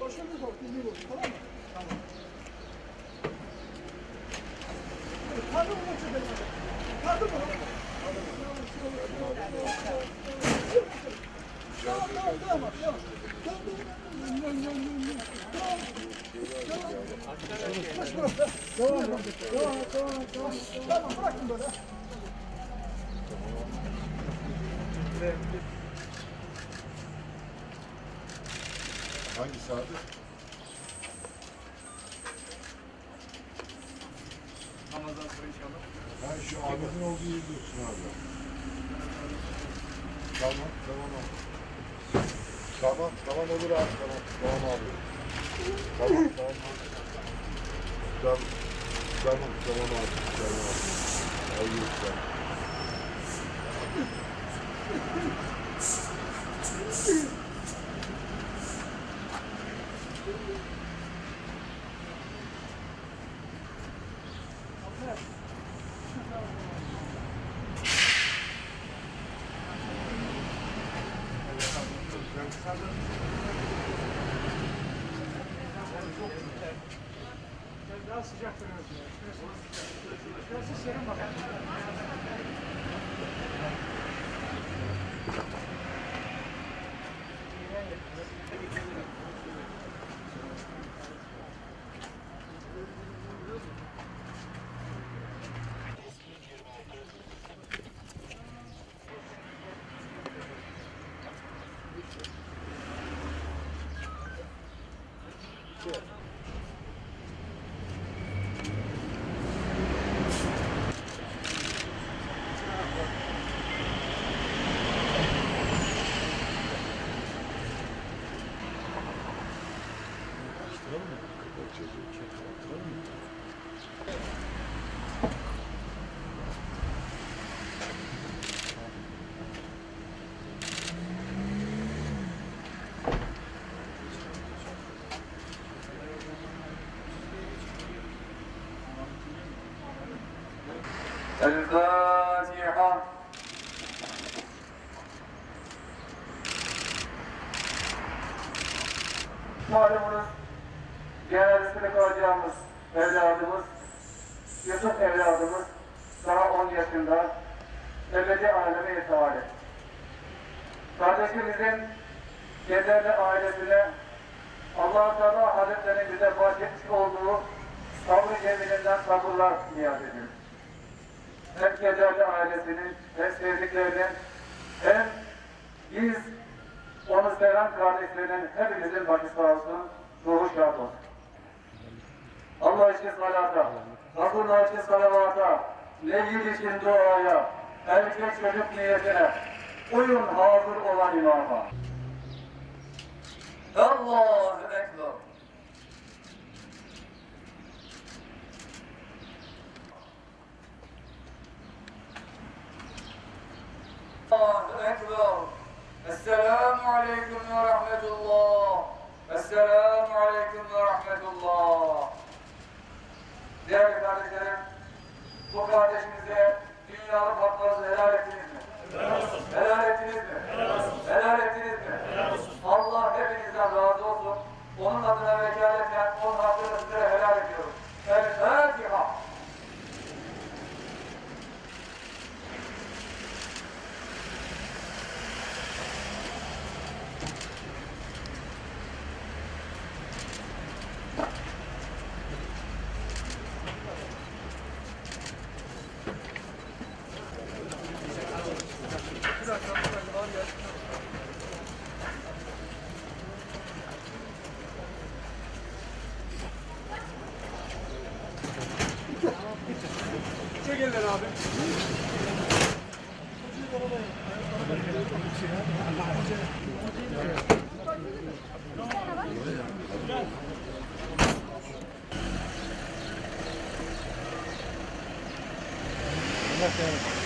Başımız olsun, bir olsun, tamam mı? Tamam. Bunu çekelim hadi. Kaldır bunu. Tamam, tamam, tamam, tamam. Devam. Devam devam devam. Tamam, bırakın böyle. Hangisi abi? Ramazan sonra inşallah. Ben şu Ahmet'in olduğu yeri diyorsun abi. Tamam, tamam abi. Tamam, tamam olur abi, tamam. Tamam abi. Tamam, tamam. Tamam, tamam, tamam abi. Tamam abi. Hayır, tamam. Biraz sıcak duruyorsun. Şurası serin bakalım. الفاتحة Malumunuz genel ismini koyacağımız evladımız, Yusuf evladımız daha 10 yaşında ebedi aleme irtihal etti. Kardeşimizin kederli ailesine Allah-u Teala Hazretleri'nin bize bahşetmiş olduğu sabrı cemilinden sabırlar niyaz ediyoruz hem kederli ailesinin hem sevdiklerinin hem biz onu seven kardeşlerinin hepimizin başı sağ olsun, ruhu şad olsun. చేసుకురాట హక్కులు చేసుకురాట leğil için duaya, erkek çocuk niyetine uyun hazır olan imama. Allahu Ekber. Allahu Ekber. Esselamu Aleyküm ve Rahmetullah. Bu kardeşimize dünyalık Çek elleri abi. Allah